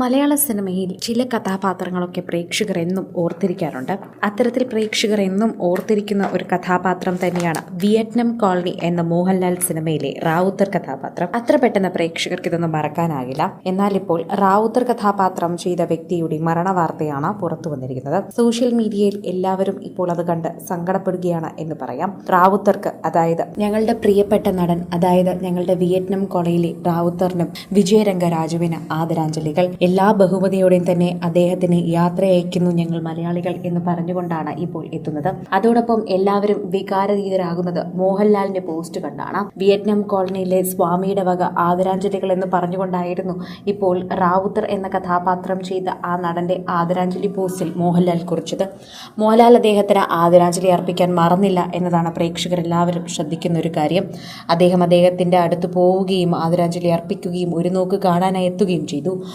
മലയാള സിനിമയിൽ ചില കഥാപാത്രങ്ങളൊക്കെ പ്രേക്ഷകർ എന്നും ഓർത്തിരിക്കാറുണ്ട്. അത്തരത്തിൽ പ്രേക്ഷകർ എന്നും ഓർത്തിരിക്കുന്ന ഒരു കഥാപാത്രം തന്നെയാണ് വിയറ്റ്നാം കോളനി എന്ന മോഹൻലാൽ സിനിമയിലെ റാവുത്തർ കഥാപാത്രം. അത്ര പെട്ടെന്ന് പ്രേക്ഷകർക്ക് ഇതൊന്നും മറക്കാനാകില്ല. എന്നാൽ ഇപ്പോൾ റാവുത്തർ കഥാപാത്രം ചെയ്ത വ്യക്തിയുടെ മരണ വാർത്തയാണ് പുറത്തു വന്നിരിക്കുന്നത്. സോഷ്യൽ മീഡിയയിൽ എല്ലാവരും ഇപ്പോൾ അത് കണ്ട് സങ്കടപ്പെടുകയാണ് എന്ന് പറയാം. റാവുത്തർക്ക് അതായത് ഞങ്ങളുടെ പ്രിയപ്പെട്ട നടൻ അതായത് ഞങ്ങളുടെ വിയറ്റ്നാം കോളനിയിലെ റാവുത്തറിനും വിജയരംഗരാജുവിന് ആദരാഞ്ജലികൾ. എല്ലാ ബഹുമതിയോടെയും തന്നെ അദ്ദേഹത്തിന് യാത്ര അയക്കുന്നു ഞങ്ങൾ മലയാളികൾ എന്ന് പറഞ്ഞുകൊണ്ടാണ് ഇപ്പോൾ എത്തുന്നത്. അതോടൊപ്പം എല്ലാവരും വികാരതീതരാകുന്നത് മോഹൻലാലിന്റെ പോസ്റ്റ് കണ്ടാണ്. വിയറ്റ്നാം കോളനിയിലെ സ്വാമിയുടെ വക ആദരാഞ്ജലികൾ എന്ന് പറഞ്ഞുകൊണ്ടായിരുന്നു ഇപ്പോൾ റാവുത്തർ എന്ന കഥാപാത്രം ചെയ്ത ആ നടന്റെ ആദരാഞ്ജലി പോസ്റ്റിൽ മോഹൻലാൽ കുറിച്ചത്. മോഹൻലാൽ അദ്ദേഹത്തിന് ആദരാഞ്ജലി അർപ്പിക്കാൻ മറന്നില്ല എന്നതാണ് പ്രേക്ഷകർ എല്ലാവരും ശ്രദ്ധിക്കുന്ന ഒരു കാര്യം. അദ്ദേഹം അദ്ദേഹത്തിന്റെ അടുത്ത് പോവുകയും ആദരാഞ്ജലി അർപ്പിക്കുകയും ഒരു നോക്ക് കാണാനായി എത്തുകയും ചെയ്തു.